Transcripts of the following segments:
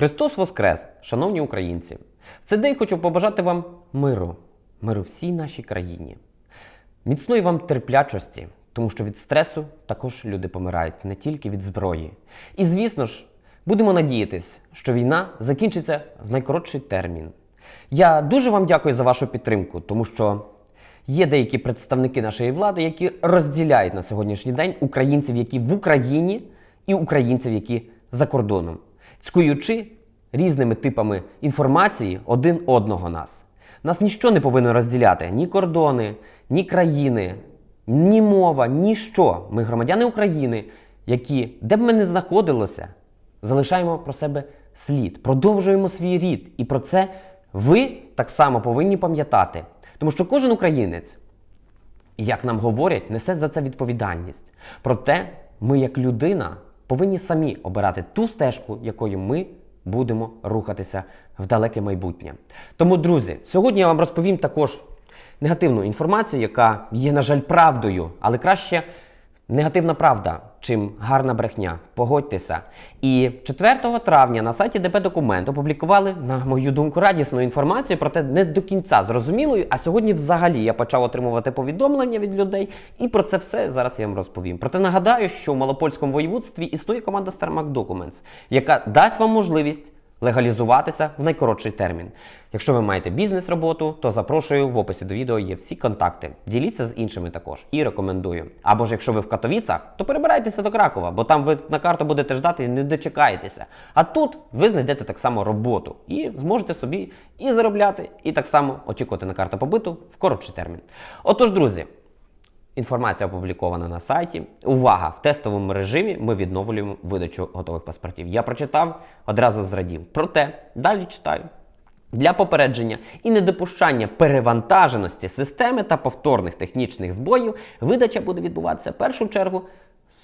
Христос Воскрес, шановні українці! В цей день хочу побажати вам миру, миру всій нашій країні, міцної вам терплячості, тому що від стресу також люди помирають не тільки від зброї. І звісно ж, будемо надіятись, що війна закінчиться в найкоротший термін. Я дуже вам дякую за вашу підтримку, тому що є деякі представники нашої влади, які розділяють на сьогоднішній день українців, які в Україні, і українців, які за кордоном, цькуючи різними типами інформації один одного нас. Нас ніщо не повинно розділяти: ні кордони, ні країни, ні мова, ніщо. Ми громадяни України, які, де б ми не знаходилися, залишаємо про себе слід, продовжуємо свій рід. І про це ви так само повинні пам'ятати. Тому що кожен українець, як нам говорять, несе за це відповідальність. Проте ми, як людина, повинні самі обирати ту стежку, якою ми будемо рухатися в далеке майбутнє. Тому, друзі, сьогодні я вам розповім також негативну інформацію, яка є, на жаль, правдою, але краще негативна правда, чим гарна брехня. Погодьтеся. І 4 травня на сайті ДП Документ опублікували, на мою думку, радісну інформацію, проте не до кінця зрозумілою. А сьогодні, взагалі, я почав отримувати повідомлення від людей, і про це все зараз я вам розповім. Проте нагадаю, що в Малопольському воєводстві існує команда StarMac Documents, яка дасть вам можливість легалізуватися в найкоротший термін. Якщо ви маєте бізнес-роботу, то запрошую в описі до відео є всі контакти. Діліться з іншими також і рекомендую. Або ж якщо ви в Катовіцах, то перебирайтеся до Кракова, бо там ви на карту будете ждати і не дочекаєтеся. А тут ви знайдете так само роботу і зможете собі і заробляти, і так само очікувати на карту побиту в коротший термін. Отож, друзі. Інформація опублікована на сайті. Увага! В тестовому режимі ми відновлюємо видачу готових паспортів. Я прочитав, одразу зрадів. Проте далі читаю. Для попередження і недопущання перевантаженості системи та повторних технічних збоїв видача буде відбуватися в першу чергу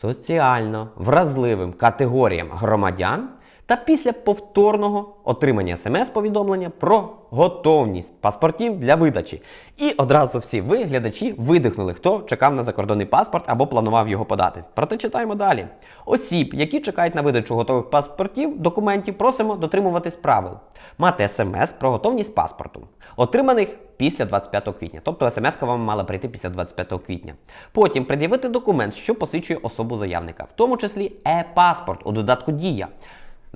соціально вразливим категоріям громадян та після повторного отримання смс-повідомлення про готовність паспортів для видачі. І одразу всі ви, глядачі, видихнули, хто чекав на закордонний паспорт або планував його подати. Проте читаємо далі. Осіб, які чекають на видачу готових паспортів, документів, просимо дотримуватись правил. Мати смс про готовність паспорту, отриманих після 25 квітня. Тобто смс вам мала прийти після 25 квітня. Потім пред'явити документ, що посвідчує особу заявника, в тому числі е-паспорт у додатку Дія.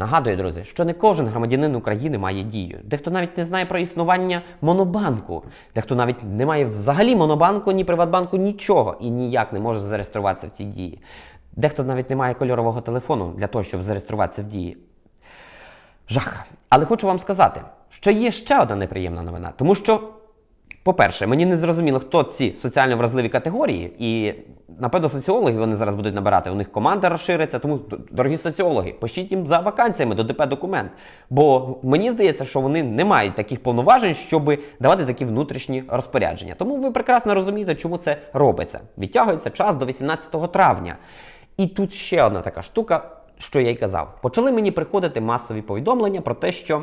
Нагадую, друзі, що не кожен громадянин України має дію. Дехто навіть не знає про існування монобанку, дехто навіть не має взагалі монобанку, ні Приватбанку, нічого і ніяк не може зареєструватися в цій дії. Дехто навіть не має кольорового телефону для того, щоб зареєструватися в дії. Жах. Але хочу вам сказати, що є ще одна неприємна новина, тому що. По-перше, мені не зрозуміло, хто ці соціально вразливі категорії, і напевно соціологи вони зараз будуть набирати. У них команда розшириться. Тому, дорогі соціологи, пишіть їм за вакансіями до ДП документ. Бо мені здається, що вони не мають таких повноважень, щоб давати такі внутрішні розпорядження. Тому ви прекрасно розумієте, чому це робиться. Відтягується час до 18 травня. І тут ще одна така штука, що я й казав. Почали мені приходити масові повідомлення про те, що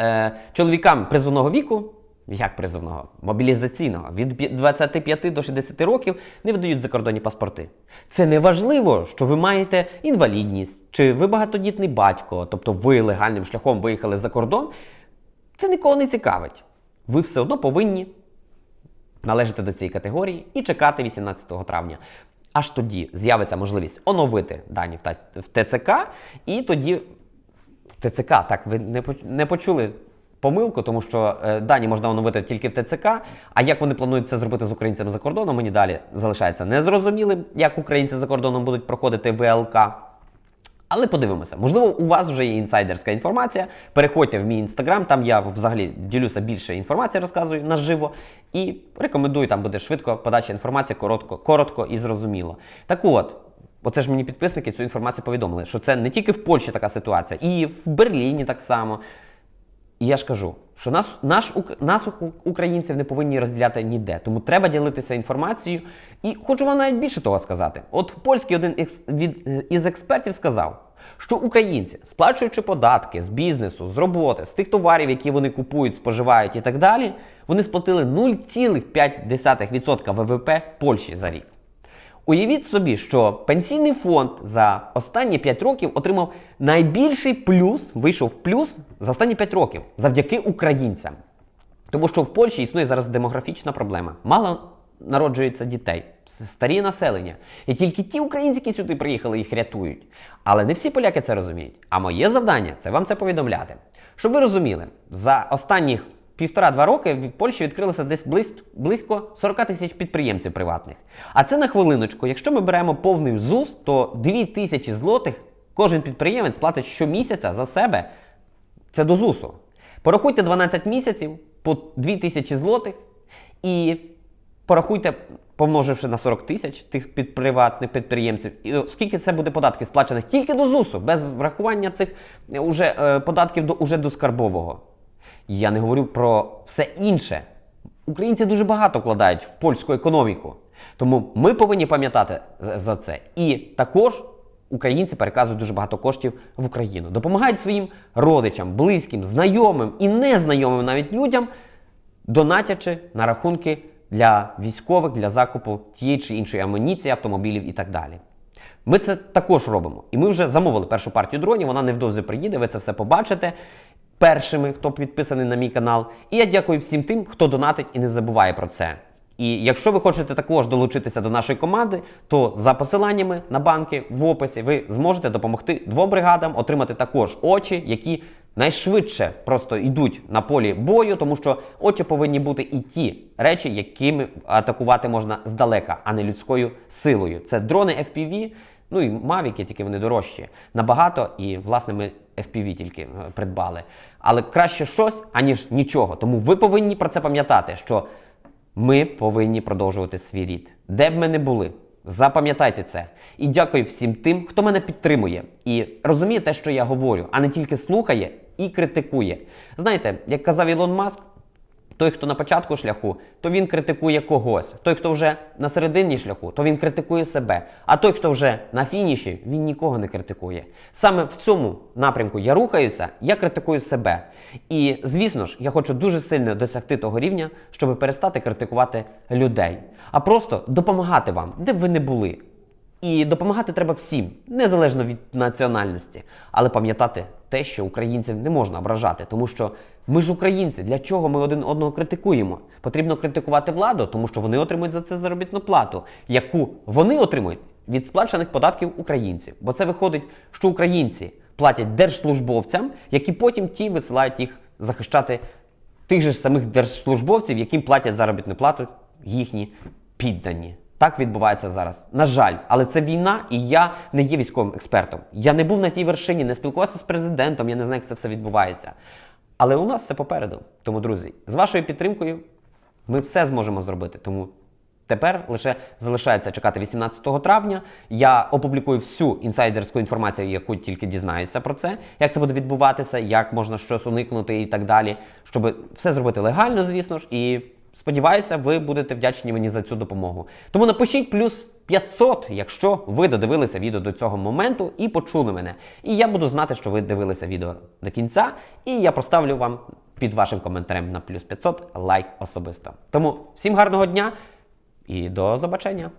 е, чоловікам призовного віку. Як призовного? Мобілізаційного від 25 до 60 років не видають закордонні паспорти. Це не важливо, що ви маєте інвалідність, чи ви багатодітний батько, тобто ви легальним шляхом виїхали за кордон. Це нікого не цікавить. Ви все одно повинні належати до цієї категорії і чекати 18 травня. Аж тоді з'явиться можливість оновити дані в ТЦК, і тоді ТЦК, так ви не почули помилку, тому що е, дані можна оновити тільки в ТЦК. А як вони планують це зробити з українцями за кордоном, мені далі залишається незрозумілим, як українці за кордоном будуть проходити ВЛК. Але подивимося, можливо, у вас вже є інсайдерська інформація. Переходьте в мій інстаграм, там я взагалі ділюся більше інформації, розказую наживо. І рекомендую, там буде швидко подача інформації, коротко, коротко і зрозуміло. Так от. Оце ж мені підписники цю інформацію повідомили, що це не тільки в Польщі така ситуація, і в Берліні так само. І я ж кажу, що нас, наш, нас, українців, не повинні розділяти ніде. Тому треба ділитися інформацією. І хочу вам навіть більше того сказати. От польський один із, від, із експертів сказав, що українці, сплачуючи податки з бізнесу, з роботи, з тих товарів, які вони купують, споживають і так далі, вони сплатили 0,5% ВВП Польщі за рік. Уявіть собі, що пенсійний фонд за останні 5 років отримав найбільший плюс, вийшов плюс за останні 5 років завдяки українцям. Тому що в Польщі існує зараз демографічна проблема. Мало народжується дітей, старі населення. І тільки ті українці, які сюди приїхали, їх рятують. Але не всі поляки це розуміють. А моє завдання це вам це повідомляти. Щоб ви розуміли, за останніх півтора-два роки в Польщі відкрилося десь близь- близько 40 тисяч підприємців приватних. А це на хвилиночку. Якщо ми беремо повний ЗУС, то 2 тисячі злотих кожен підприємець платить щомісяця за себе це до ЗУСу. Порахуйте 12 місяців по 2000 злотих і порахуйте, помноживши на 40 тисяч тих під приватних підприємців, і скільки це буде податків сплачених тільки до ЗУСу, без врахування цих е, уже, е, податків до, уже до скарбового. Я не говорю про все інше. Українці дуже багато вкладають в польську економіку. Тому ми повинні пам'ятати за це. І також українці переказують дуже багато коштів в Україну. Допомагають своїм родичам, близьким, знайомим і незнайомим навіть людям, донатячи на рахунки для військових, для закупу тієї чи іншої амуніції, автомобілів і так далі. Ми це також робимо. І ми вже замовили першу партію дронів, вона невдовзі приїде, ви це все побачите. Першими, хто підписаний на мій канал. І я дякую всім тим, хто донатить і не забуває про це. І якщо ви хочете також долучитися до нашої команди, то за посиланнями на банки в описі ви зможете допомогти двом бригадам отримати також очі, які найшвидше просто йдуть на полі бою, тому що очі повинні бути і ті речі, якими атакувати можна здалека, а не людською силою. Це дрони FPV, ну і мавіки, тільки вони дорожчі набагато, і власне ми FPV тільки е, придбали. Але краще щось, аніж нічого. Тому ви повинні про це пам'ятати, що ми повинні продовжувати свій рід, де б ми не були. Запам'ятайте це. І дякую всім тим, хто мене підтримує і розуміє те, що я говорю, а не тільки слухає і критикує. Знаєте, як казав Ілон Маск, той, хто на початку шляху, то він критикує когось. Той, хто вже на середині шляху, то він критикує себе. А той, хто вже на фініші, він нікого не критикує. Саме в цьому напрямку я рухаюся, я критикую себе. І звісно ж, я хочу дуже сильно досягти того рівня, щоб перестати критикувати людей, а просто допомагати вам, де б ви не були. І допомагати треба всім, незалежно від національності. Але пам'ятати те, що українців не можна ображати, тому що ми ж українці. Для чого ми один одного критикуємо? Потрібно критикувати владу, тому що вони отримують за це заробітну плату, яку вони отримують від сплачених податків українців. Бо це виходить, що українці платять держслужбовцям, які потім ті висилають їх захищати тих же ж самих держслужбовців, яким платять заробітну плату їхні піддані. Так відбувається зараз. На жаль, але це війна, і я не є військовим експертом. Я не був на тій вершині, не спілкувався з президентом, я не знаю, як це все відбувається. Але у нас все попереду. Тому, друзі, з вашою підтримкою ми все зможемо зробити. Тому тепер лише залишається чекати 18 травня. Я опублікую всю інсайдерську інформацію, яку тільки дізнаюся про це, як це буде відбуватися, як можна щось уникнути і так далі, щоб все зробити легально, звісно ж, і сподіваюся, ви будете вдячні мені за цю допомогу. Тому напишіть плюс 500, якщо ви додивилися відео до цього моменту і почули мене. І я буду знати, що ви дивилися відео до кінця, і я поставлю вам під вашим коментарем на плюс 500 лайк особисто. Тому всім гарного дня і до побачення!